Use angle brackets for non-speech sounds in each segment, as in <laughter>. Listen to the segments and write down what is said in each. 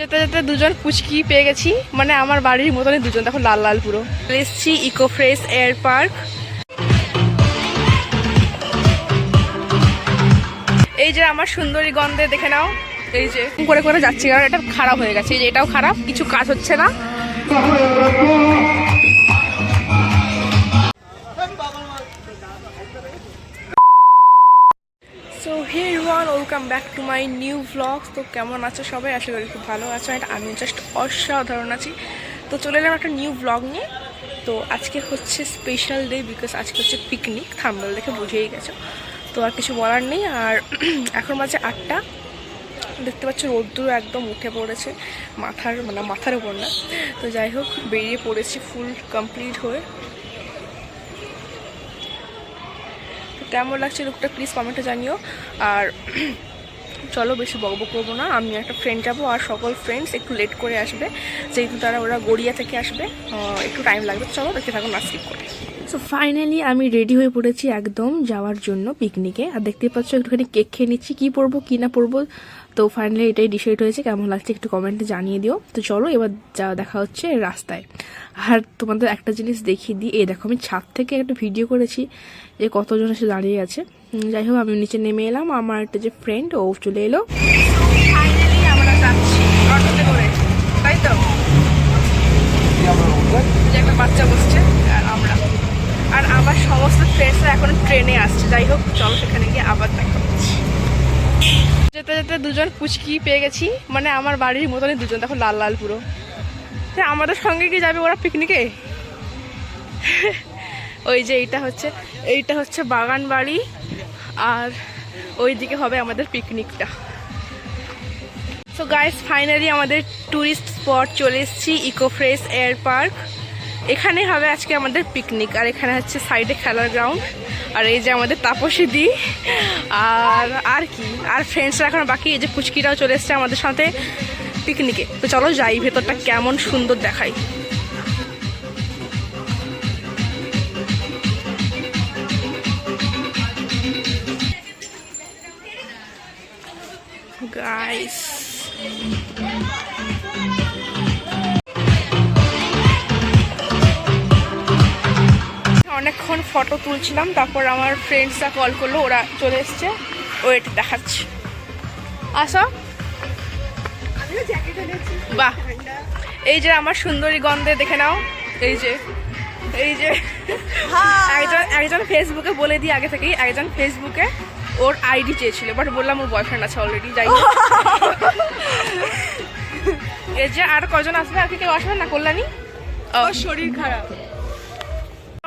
যেতে যেতে দুজন পুচকি পেয়ে গেছি। মানে আমার বাড়ির মতনই দুজন, দেখো লাল লাল পুরো। এসছি ইকো ফ্রেশ এয়ার পার্ক এই যে আমার সুন্দরী গন্ধে দেখে নাও। এই যে করে করে যাচ্ছি, কারণ এটা খারাপ হয়ে গেছে। এই যে এটাও খারাপ, কিছু কাজ হচ্ছে না। Hey one welcome back to my new blog তো কেমন আছো সবাই? আশা করি খুব ভালো আছো। এটা আমি জাস্ট অসাধারণ আছি। তো চলে এলাম একটা নিউ ব্লগ নিয়ে। তো আজকে হচ্ছে স্পেশাল ডে বিকজ আজকে হচ্ছে পিকনিক থাম্বল দেখে বুঝেই গেছো। তো আর কিছু বলার নেই। আর <clears throat> এখন মাঝে আটটা। দেখতে পাচ্ছ রোদ্দুর একদম উঠে পড়েছে। মাথার মানে মাথার উপর না। তো যাই হোক, বেরিয়ে পড়েছি ফুল কমপ্লিট হয়ে তো কেমন লাগছে লুকটা প্লিজ কমেন্টে জানিও। আর <clears throat> চলো বেশি বকবক করব না, আমি একটা ফ্রেন্ড যাব আর সকল ফ্রেন্ডস একটু লেট করে আসবে, যেহেতু তারা ওরা গড়িয়া থেকে আসবে একটু টাইম লাগবে। চলো দেখতে থাকুন না স্কিপ করে। সো ফাইনালি আমি রেডি হয়ে পড়েছি একদম যাওয়ার জন্য পিকনিকে আর দেখতে পাচ্ছ, একটুখানি কেক খেয়ে নিচ্ছি, কী পরবো, কী না পরবো তো ফাইনালি এটাই ডিসাইড হয়েছে, কেমন লাগছে একটু কমেন্টে জানিয়ে দিও। তো চলো এবার যা দেখা হচ্ছে রাস্তায়। আর তোমাদের একটা জিনিস দেখিয়ে দিই, এই দেখো আমি ছাদ থেকে একটা ভিডিও করেছি যে কতজন এসে দাঁড়িয়ে আছে। যাই হোক, আমি নিচে নেমে এলাম, আমার একটা যে ফ্রেন্ড ও চলে এলো। আমরা যাচ্ছি অটোতে করে তাই তো যে একটা বাচ্চা বসছে আর আমরা আর আমার সমস্ত ফ্রেন্ডসরা এখন ট্রেনে আসছে যাই হোক চলো সেখানে গিয়ে আবার দেখা হচ্ছে যেতে দুজন পুচকি পেয়ে গেছি। মানে আমার বাড়ির মতনই দুজন, দেখো লাল লাল পুরো। আমাদের সঙ্গে কি যাবে ওরা পিকনিকে? <laughs> ওই যে এইটা হচ্ছে এইটা হচ্ছে বাগান বাড়ি, আর ওই দিকে হবে আমাদের পিকনিকটা। সো গাইস ফাইনালি আমাদের ট্যুরিস্ট স্পট চলে এসেছি ইকো ফ্রেশ এয়ার পার্ক এখানে হবে আজকে আমাদের পিকনিক আর এখানে হচ্ছে সাইডে খেলার গ্রাউন্ড আর এই যে আমাদের তাপসী দি, আর আর কি, আর ফ্রেন্ডসরা এখন বাকি, এই যে পুচকিরাও চলে এসছে আমাদের সাথে পিকনিকে তো চলো যাই, ভেতরটা কেমন সুন্দর দেখাই। গাইস অনেকক্ষণ ফটো তুলছিলাম তারপর আমার ফ্রেন্ডসরা কল করল ওরা চলে এসছে। ওয়েট দেখাচ্ছি। আসো। বাহ। এই যে আমার সুন্দরী গন্ধে দেখে নাও। এই যে এই যে। একজন একজন ফেসবুকে বলে দিই আগে থেকেই একজন ফেসবুকে ওর আইডি চেয়েছিল বাট বললাম ওর বয়ফ্রেন্ড আছে অলরেডি যাই। <laughs> এই যে আর কজন আসবে? আর কি কেউ আসবে না? কল্যাণী? শরীর খারাপ।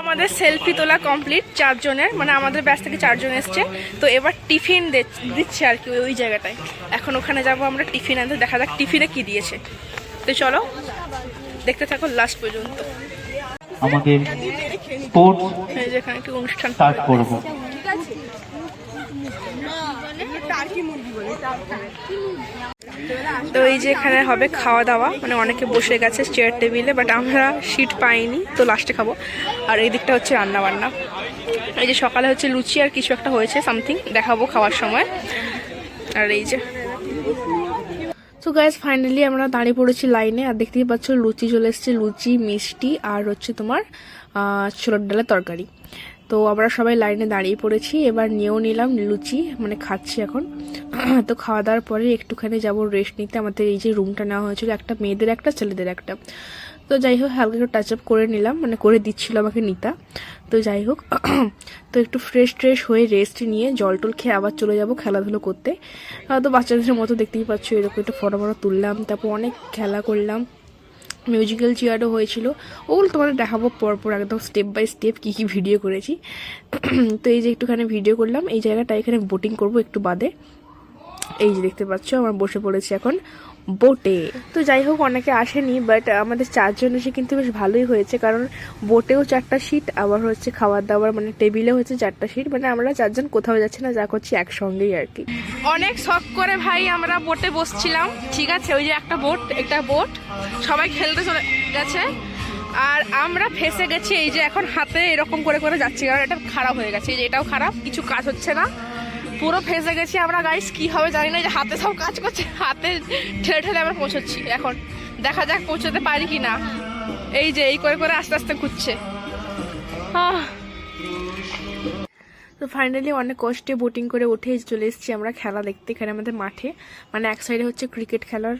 আমাদের সেলফি তোলা কমপ্লিট চারজনের মানে আমাদের ব্যাচ থেকে চারজন এসছে। তো এবার টিফিন দিচ্ছে আর কি ওই জায়গাটায়। এখন ওখানে যাব আমরা টিফিন আনতে দেখা যাক টিফিনে কি দিয়েছে। তো চলো দেখতে থাকো লাস্ট পর্যন্ত। আমাদের স্পোর্টস অনুষ্ঠান স্টার্ট করব। তো এই যে এখানে হবে খাওয়া দাওয়া। মানে অনেকে বসে গেছে চেয়ার টেবিলে বাট আমরা সিট পাইনি, তো লাস্টে খাব। আর এই দিকটা হচ্ছে রান্না বান্না এই যে সকালে হচ্ছে লুচি আর কিছু একটা হয়েছে সামথিং দেখাবো খাওয়ার সময়। আর এই যে। তো গাইজ ফাইনালি আমরা দাঁড়িয়ে পড়েছি লাইনে আর দেখতেই পাচ্ছ লুচি চলে এসেছে, লুচি, মিষ্টি, আর হচ্ছে তোমার ছোলার ডালের তরকারি। তো আমরা সবাই লাইনে দাঁড়িয়ে পড়েছি, এবার নিয়েও নিলাম লুচি মানে খাচ্ছি এখন। <clears throat> তো খাওয়া দাওয়ার পরে একটুখানি যাব রেস্ট নিতে। আমাদের এই যে রুমটা নেওয়া হয়েছিল, একটা মেয়েদের একটা, ছেলেদের একটা। তো যাই হোক, হালকা একটু টাচ আপ করে নিলাম মানে করে দিচ্ছিল আমাকে নিতা। তো যাই হোক, <clears throat> তো একটু ফ্রেশ ট্রেশ হয়ে রেস্ট নিয়ে জল টল খেয়ে আবার চলে যাব খেলাধুলো করতে। তো বাচ্চাদের মতো দেখতেই পাচ্ছ, এরকম একটু ফটো ফটো তুললাম, তারপর অনেক খেলা করলাম। মিউজিক্যাল চেয়ারও হয়েছিল। ওগুলো তোমাদের দেখাবো পরপর একদম স্টেপ বাই স্টেপ কী কী ভিডিও করেছি। <clears throat> তো এই যে একটুখানি ভিডিও করলাম, এই জায়গাটা এখানে বোটিং করব একটু বাদে। এই যে দেখতে পাচ্ছ, আমার বসে পড়েছি এখন। বোটে। তো যাই হোক অনেকে আসেনি বাট আমাদের চারজন এসে কিন্তু বেশ ভালোই হয়েছে কারণ বোটেও চারটা সিট আবার হচ্ছে খাবার দাবার মানে টেবিলে হচ্ছে চারটা সিট মানে আমরা চারজন কোথাও যাচ্ছি না যা করছি একসঙ্গেই আর কি। অনেক শখ করে ভাই আমরা বোটে বসছিলাম ঠিক আছে? ওই যে একটা বোট একটা বোট সবাই খেলতে চলে গেছে আর আমরা ফেসে গেছি এই যে এখন হাতে এরকম করে করে যাচ্ছি কারণ এটা খারাপ হয়ে গেছে এই যে এটাও খারাপ কিছু কাজ হচ্ছে না। পুরো ফেসে গেছি আমরা গাইস কি হবে জানি না যে হাতে সব কাজ করছে, হাতে ঠেলে ঠেলে আমরা পৌঁছচ্ছি। এখন দেখা যাক পৌঁছতে পারি কি না এই যে, এই করে করে আস্তে আস্তে ঘুরছে। তো ফাইনালি অনেক কষ্টে বোটিং করে উঠে চলে এসেছি আমরা খেলা দেখতে এখানে আমাদের মাঠে। মানে এক সাইডে হচ্ছে ক্রিকেট খেলার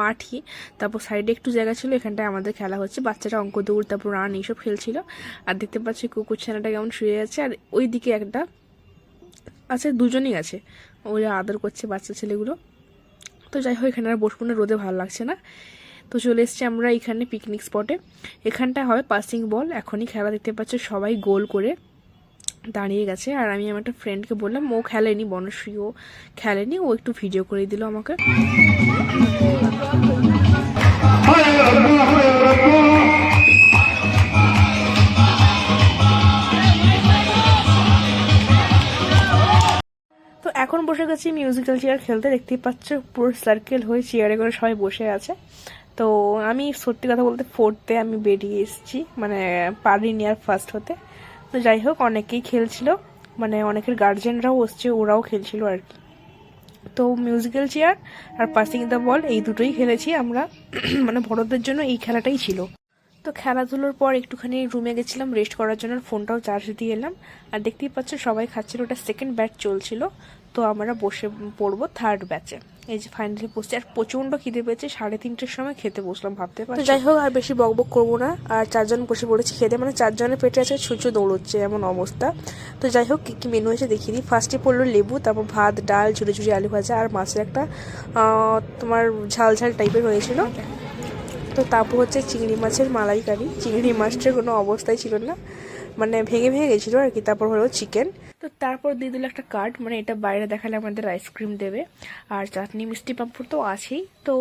মাঠই, তারপর সাইডে একটু জায়গা ছিল, এখানটায় আমাদের খেলা হচ্ছে। বাচ্চারা অঙ্ক দৌড় তারপর রান এইসব খেলছিল। আর দেখতে পাচ্ছি কুকুর ছানাটা কেমন শুয়ে আছে। আর ওই দিকে একটা আছে, দুজনই আছে। ওরা আদর করছে বাচ্চা ছেলেগুলো। তো যাই হোক, এখানে আর বসবো না, রোদে ভালো লাগছে না। তো চলে এসেছি আমরা এখানে পিকনিক স্পটে এখানটা হবে পাসিং বল এখনই খেলা দেখতে পাচ্ছ, সবাই গোল করে দাঁড়িয়ে গেছে। আর আমি আমার একটা ফ্রেন্ডকে বললাম, ও খেলেনি, বনশ্রী ও খেলেনি, ও একটু ভিডিও করে দিল আমাকে। বসে গেছি মিউজিক্যাল চেয়ার খেলতে, দেখতেই পাচ্ছ পুরো সার্কেল হয়ে চেয়ারে করে সবাই বসে আছে। তো আমি সত্যি কথা বলতে ফোর্থে আমি বেরিয়ে এসেছি মানে পারিনি আর ফার্স্ট হতে। তো যাই হোক, অনেকেই খেলছিল মানে অনেকের গার্জেনরাও আসছে ওরাও খেলছিল আর কি। তো মিউজিক্যাল চেয়ার আর পাসিং দ্য বল এই দুটোই খেলেছি আমরা। <clears throat> মানে বড়দের জন্য এই খেলাটাই ছিল। তো খেলাধুলোর পর একটুখানি রুমে গেছিলাম রেস্ট করার জন্য ফোনটাও চার্জ দিয়ে এলাম। আর দেখতেই পাচ্ছ সবাই খাচ্ছিল, ওটা সেকেন্ড ব্যাট চলছিল। তো আমরা বসে পড়ব থার্ড ব্যাচে এই যে ফাইনালি বসছি আর প্রচণ্ড খিদে পেয়েছে সাড়ে তিনটের সময় খেতে বসলাম ভাবতে পারছি? যাই হোক আর বেশি বকবক করব না আর চারজন বসে পড়েছি খেতে মানে চারজনের পেটে আছে ছুঁচো দৌড়চ্ছে এমন অবস্থা। তো যাই হোক কী কী মেনু হয়েছে দেখিয়ে দিই। ফার্স্টে পড়ল লেবু তারপর ভাত ডাল ঝুড়ি ঝুড়ি আলু ভাজা আর মাছের একটা তোমার ঝাল ঝাল টাইপের হয়েছিল। তো তারপর হচ্ছে চিংড়ি মাছের মালাইকারি। চিংড়ি মাছটার কোনো অবস্থাই ছিল না। মানে ভেঙে ভেঙে গেছিল আর কি, তারপর হলো চিকেন তো তারপর দিয়ে দিল একটা কার্ড মানে এটা বাইরে দেখালে আমাদের আইসক্রিম দেবে। আর চাটনি মিষ্টি পাঁপড় তো আছেই। তো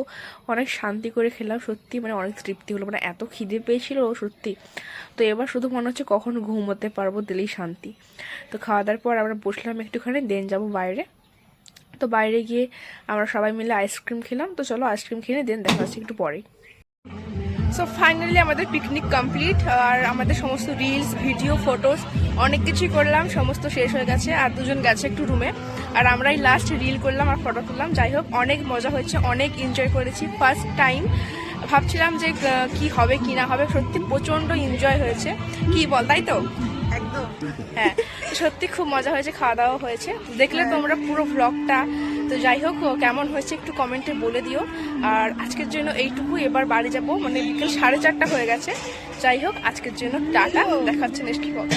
অনেক শান্তি করে খেলাম, সত্যি মানে অনেক তৃপ্তি হলো মানে এত খিদে পেয়েছিল সত্যি। তো এবার শুধু মনে হচ্ছে কখন ঘুমোতে পারব, দিলেই শান্তি। তো খাওয়া দাওয়ার পর আমরা বসলাম একটুখানি দেন যাব বাইরে। তো বাইরে গিয়ে আমরা সবাই মিলে আইসক্রিম খেলাম। তো চলো আইসক্রিম খেয়ে দেন দেখা হচ্ছে একটু পরেই। সো ফাইনালি আমাদের পিকনিক কমপ্লিট আর আমাদের সমস্ত রিলস ভিডিও ফটোস অনেক কিছুই করলাম সমস্ত শেষ হয়ে গেছে আর দুজন গেছে একটু রুমে আর আমরাই লাস্ট রিল করলাম আর ফটো তুললাম। যাই হোক অনেক মজা হয়েছে অনেক এনজয় করেছি ফার্স্ট টাইম ভাবছিলাম যে কি হবে কি না হবে সত্যি প্রচণ্ড এনজয় হয়েছে। কি বল তাই তো? একদম। হ্যাঁ সত্যি খুব মজা হয়েছে খাওয়া দাওয়া হয়েছে। দেখলে তোমরা পুরো ব্লগটা তো যাই হোক কেমন হয়েছে একটু কমেন্টে বলে দিও। আর আজকের জন্য এইটুকু, এবার বাড়ি যাব। মানে বিকেল সাড়ে চারটা হয়ে গেছে। যাই হোক, আজকের জন্য টাটা। দেখাচ্ছে নেক্সট ব্লগ